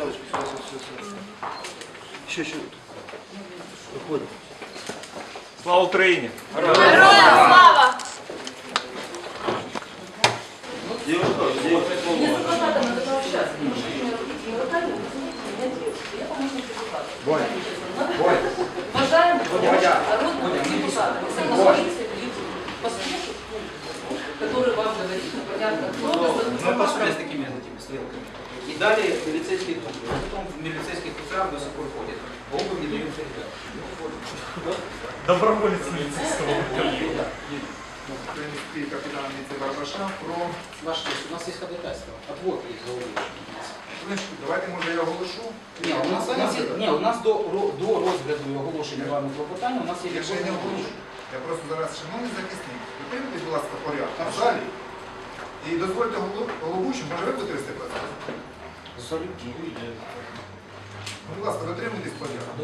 Жанночка, сюда, сюда. Еще, еще. Выходим. Слава Украине! Героям слава! Девушка, девушка. Боня. Боня. С такими стрелками. И дали милицейские туфли. А Потом в милицейских туфлях до сих пор ходят. А не дают ребят. Доброволець міліцейського. Український капітан міліції Барбаша про Ваша у нас есть ходатайство. Отвод есть за книжку. Давайте, може, я оголошу. Ні, у нас, у нас, ні, у нас до, ро- до розгляду і оголошення вами клопотання у нас є Якщо я не оголошу, я просто зараз, шановний захисник, дотримуйтесь, будь ласка, порядку в залі. І дозвольте голу- головуючим, може ви будете вести процес? Ну, Будь ласка, дотримуйтесь порядку.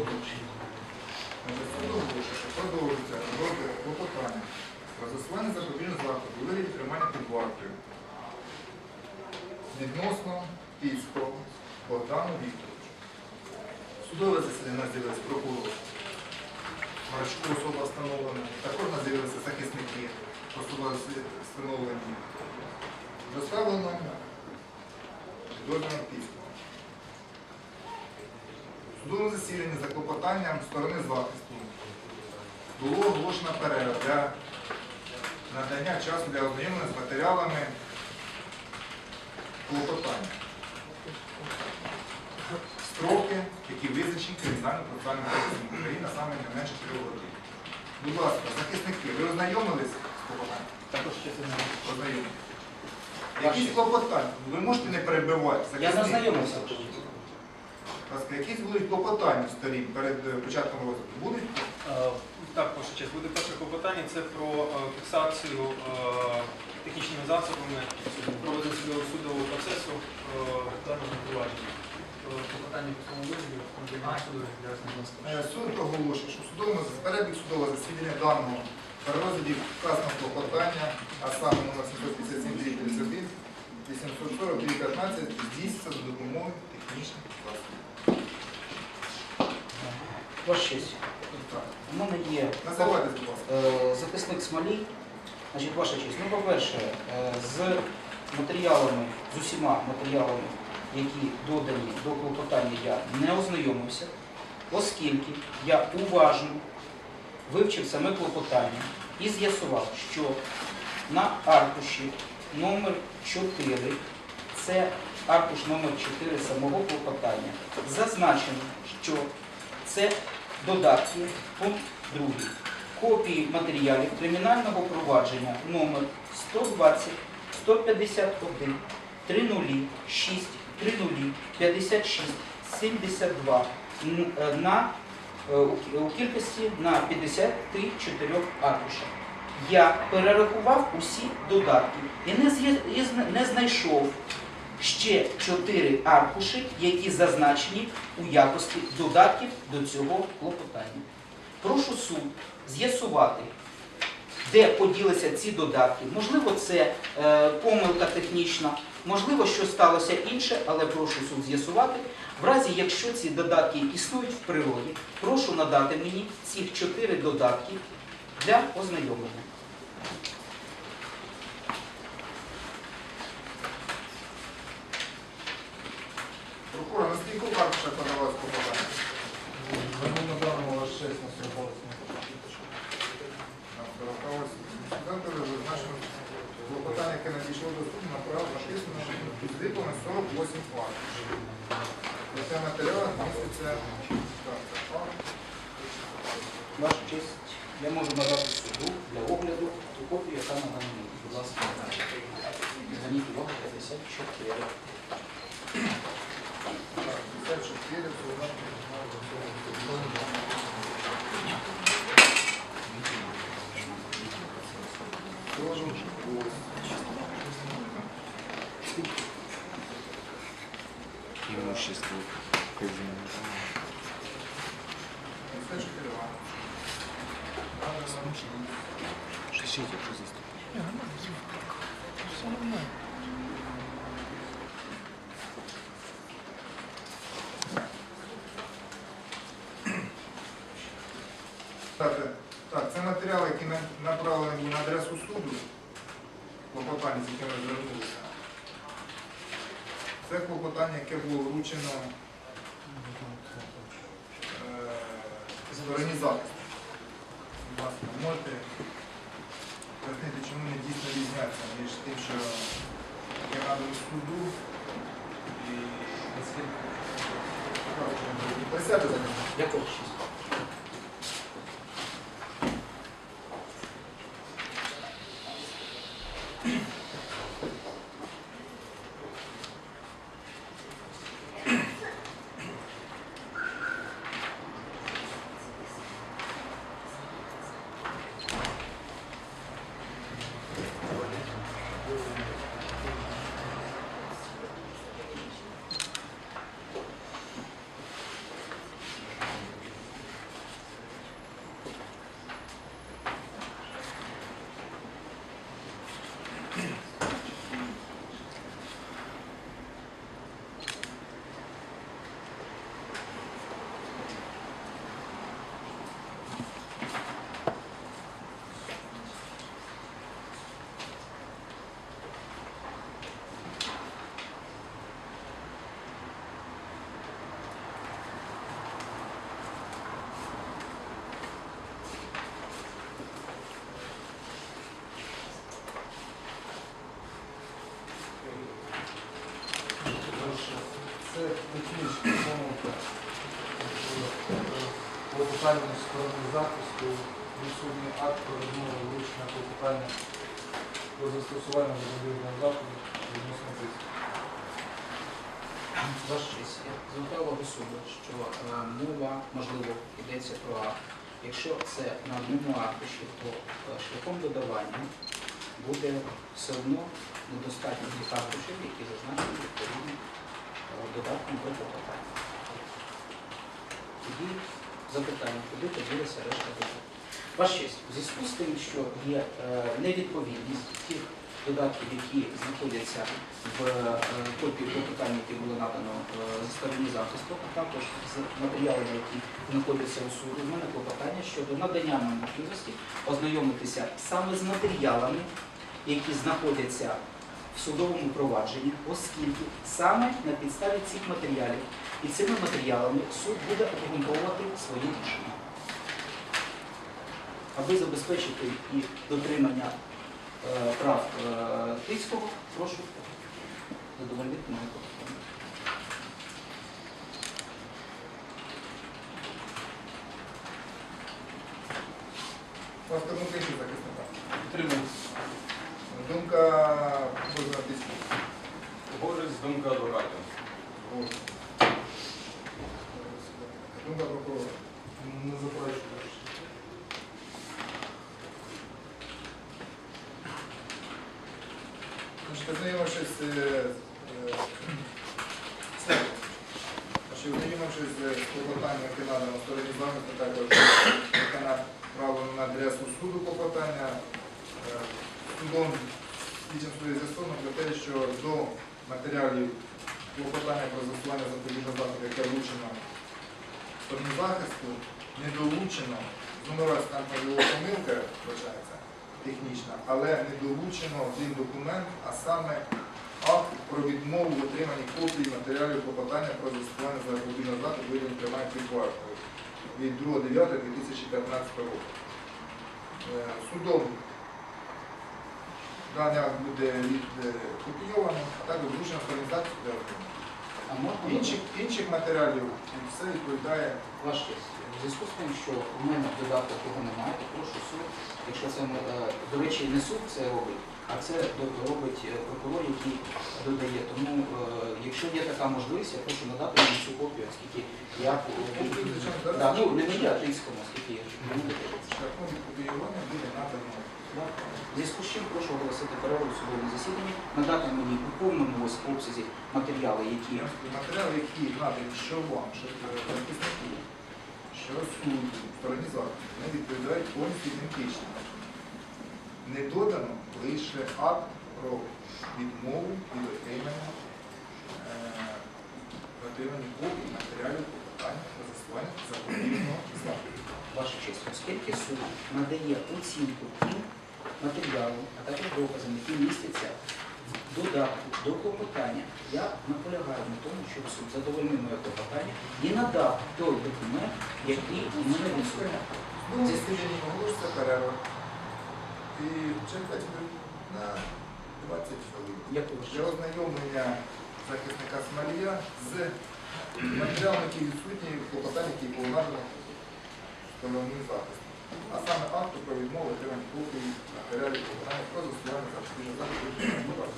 Що продовжується розгляд клопотання про застосування запобіжного заходу у вигляді тримання під вартою відносно Пільського Богдану Вікторовичу. Судове засідання з'явилися прокурор. Марчук особа встановлена. Також нас з'явилися захисники особа встановлені. Доставлено підозрюваного Пільського. В судовому засіданні за клопотанням сторони захисту було оголошена перерва для надання часу для ознайомлення з матеріалами клопотання. Строки, які визначені кримінально-процесуальним кодексом України, а саме не менше 3 років. Будь ласка, захисники, ви ознайомились з клопотанням? Також частина. Ознайомились. Якісь клопотання? Ви можете не перебивати. Я ласка, якісь будуть клопотання сторін перед е, початком розгляду? Будуть? Е, Так, ваша честь, буде перше клопотання. Це про е, фіксацію технічними засобами проведення судового судового процесу даного провадження. Клопотання в цьому вигляді суду для Суд оголошує, що судовому перебіг судового засідання даного при розгляді вказаного клопотання, а саме номер 757 31 840 15 здійснюється за допомогою технічних засобів. Ваша честь. Так. У мене є Називайтесь, будь ласка. Е, захисник Смолій. Значить, ваша честь, ну, по-перше, е, з матеріалами, з усіма матеріалами, які додані до клопотання, я не ознайомився, оскільки я уважно вивчив саме клопотання і з'ясував, що на аркуші номер 4 це аркуш номер 4 самого клопотання, зазначено, що це додатки, пункт 2. Копії матеріалів кримінального провадження номер 120 151 306 30 56 72 е, на, у кількості на 54 аркушах. Я перерахував усі додатки і не знайшов ще 4 аркуші, які зазначені у якості додатків до цього клопотання. Прошу суд з'ясувати, де поділися ці додатки. Можливо, це е, помилка технічна, можливо, що сталося інше, але прошу суд з'ясувати. В разі, якщо ці додатки існують в природі, прошу надати мені цих чотири додатки для ознайомлення. Прокурор, наскільки аркуша подавалось клопотання? На даному аж 6 на сьогодні. На 48. Судом зазначено клопотання, яке надійшло до суду, направив написано підліплено 48 аркушів. Про це матеріал міститься так, це факт. Ваша честь, я можу надати суду для огляду ту копію, яка надана мені. Будь ласка, зверніть увагу 54. Так, 54, це у нас Шишіть, якщо заступить. Так, це матеріали, які направлені на адресу суду, клопотання, з якими звернулися. Це клопотання, яке було вручено стороні захисту. Будь ласка, можете пояснити, чому не дійсно різняться між тим, що я радую суду і присяду за ним. Я числа? Це технічна помилка по питанню сторони захисту відсутній акт про відмову вручення клопотання про застосування запобіжного заходу відносно тиску. Ваш честь, я звертав увагу суду, що е, мова, можливо, йдеться про акт. Якщо це на одному аркуші, то е, шляхом додавання буде все одно недостатньо тих аркушів, які зазначені відповідно е, додатком до клопотання. Тоді запитання, куди поділися решта додатків? Ваш честь, в зв'язку з тим, що є е, невідповідність тих додатків, які знаходяться в е, копії клопотання, які було надано е, зі сторони захисту, а також з матеріалами, які знаходяться у суду, в мене клопотання щодо надання нам можливості ознайомитися саме з матеріалами, які знаходяться в судовому провадженні, оскільки саме на підставі цих матеріалів і цими матеріалами суд буде обґрунтовувати своє рішення. Аби забезпечити і дотримання е, прав е, Тицького, прошу задовольнити моє клопотання. У вас тому інший захисника. Підтримую. Думка позна тиску. Погоджуюсь з думкою адвокатів. Думка прокурора. Не заперечую. Значить, ознайомившись е, е, з Значить, ознайомившись з клопотанням, яке надано стороні захисту, також яке направлено на адресу суду клопотання, е, судом судді з'ясовано про те, що до матеріалів клопотання про застосування запобіжного заходу, яке вручено стороні захисту, не долучено, зумирась там можливо помилка, вважається, технічна, але не долучено один документ, а саме акт про відмову в отриманні копії матеріалів клопотання про застосування запобіжного заходу виявлення тримання під вартою від 2.9.2015 року. Е, Судом даний акт буде відкопійовано, а також вручено організацію для отримання. Інших, інших матеріалів все відповідає честь, в зв'язку з тим, що у мене в додатках його немає, то прошу суд, якщо це е, до речі, не суд це робить, а це робить е, прокурор, який додає. Тому, е, якщо є така можливість, я прошу надати мені цю копію, оскільки я да, ну не мені, а тиському, оскільки буде надано. Зв'язку з чим прошу оголосити перерву в судовому засіданні, надати мені у повному обсязі матеріали, які Матеріали, які надані що вам, що е, захиснику, що суду, стороні захисту, вони відповідають повністю ідентично. Не додано лише акт про відмову від отримання е, отримання копій матеріалів клопотання про застосування запобіжного заходу. Ваша честь, оскільки суд надає оцінку тим матеріалам, а також доказам, які містяться в додатку до клопотання я наполягаю на тому, щоб суд задовольнив моє клопотання і надав той документ, який у мене. Ну, засідання оголошується перерва. І чекати на 20 хвилин. Для ознайомлення захисника Смолія з матеріалами, які відсутні в клопотанні, які надано захисту. А саме акту про відмову отримання копії матеріалів клопотання про застосування запобіжного заходу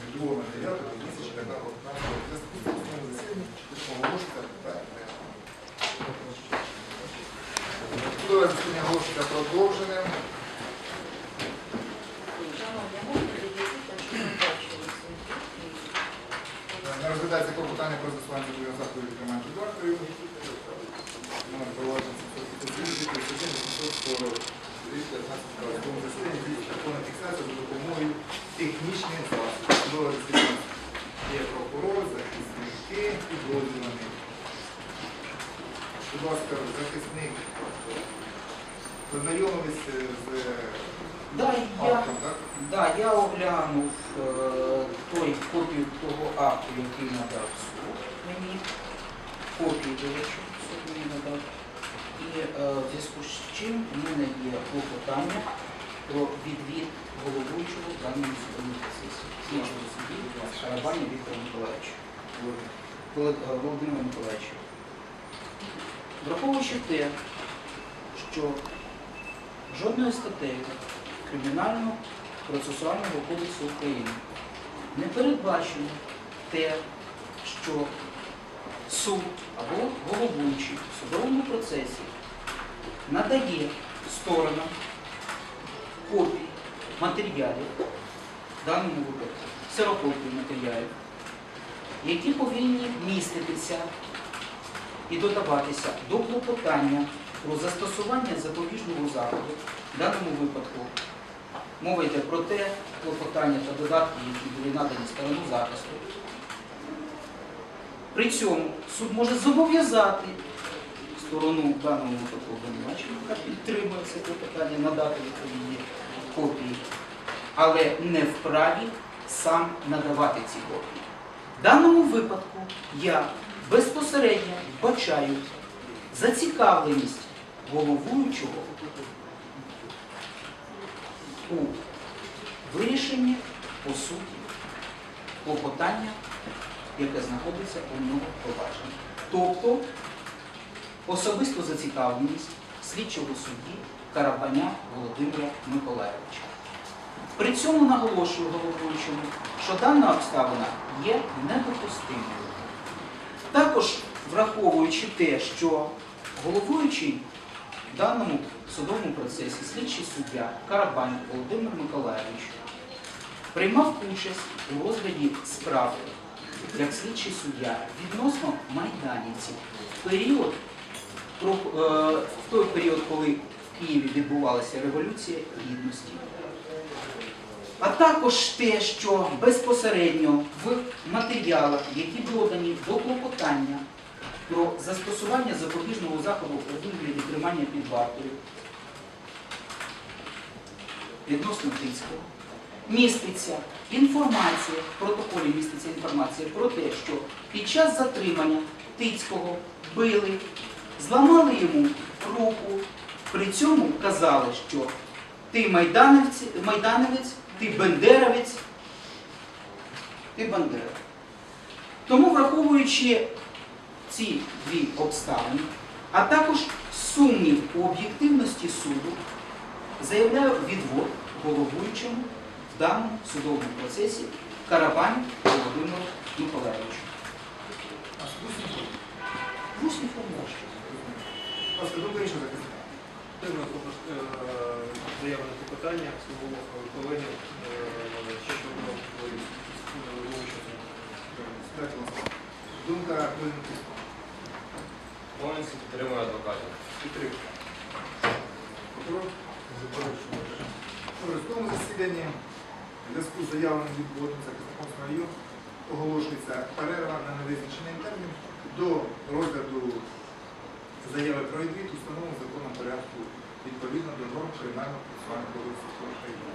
від другого матеріалу 2015 року. Зв'язку з основним засіданням оголошується перерва. Судове засідання оголошується продовженим. Розглядається клопотання про застосування тримання під вартою. Номер провадження 741 Тому засідання здійснюється повна фіксація за допомогою технічних засобів. Є прокурор, захисники і дозвілений. Будь ласка, захисник, познайомились з Да, я, так? да, я оглянув е, той копію того акту, який надав суд мені. Копію, до речі, суд мені надав. І е, в зв'язку з чим у мене є клопотання про відвід головуючого в даному судовому процесі. Слідчого судді Шарабані Віктора Миколаївича. Е, Володимира Миколаївича. Враховуючи те, що жодною статтею Кримінального процесуального кодексу України не передбачено те, що суд або головуючий в судовому процесі надає сторонам копії матеріалів, в даному випадку ксерокопії матеріалів, які повинні міститися і додаватися до клопотання про застосування запобіжного заходу, в даному випадку мова йде про те клопотання та додатки, які були надані сторону захисту. При цьому суд може зобов'язати сторону в даному випадку обвинувачення, яка підтримує це клопотання, надати відповідні копії, але не вправі сам надавати ці копії. В даному випадку я безпосередньо бачаю зацікавленість головуючого у вирішенні по суті клопотання, яке знаходиться у нього провадженні. Тобто особисту зацікавленість слідчого судді Карабаня Володимира Миколаєвича. При цьому наголошую головуючому, що дана обставина є недопустимою. Також враховуючи те, що головуючий в даному судовому процесі слідчий суддя Карабань Володимир Миколаївич приймав участь у розгляді справи як слідчий суддя відносно майданівців в період, е, в той період, коли в Києві відбувалася Революція Гідності. А також те, що безпосередньо в матеріалах, які додані до клопотання про застосування запобіжного заходу у вигляді тримання під вартою відносно Тицького, міститься інформація, в протоколі міститься інформація про те, що під час затримання Тицького били, зламали йому руку, при цьому казали, що ти майданівець, майданівець, ти бендеровець, ти бандера. Тому, враховуючи ці дві обставини, а також сумнів у об'єктивності суду, заявляю відвод головуючому в даному судовому процесі Карабань Володимиру Миколаївичу. В усній формі. Будь ласка, думка іншого захисника. Дивно, заявлене питання свого колеги е, що було головуючого. Дайте. Думка Кузьминки. Повністю підтримую адвокатів. Підтримка. Прокурор? Добре, засіданні зв'язку з заявленим відводом захисником Смолію оголошується перерва на невизначений термін до розгляду заяви про відвід установленого законом порядку відповідно до норм Кримінального процесуального кодексу України.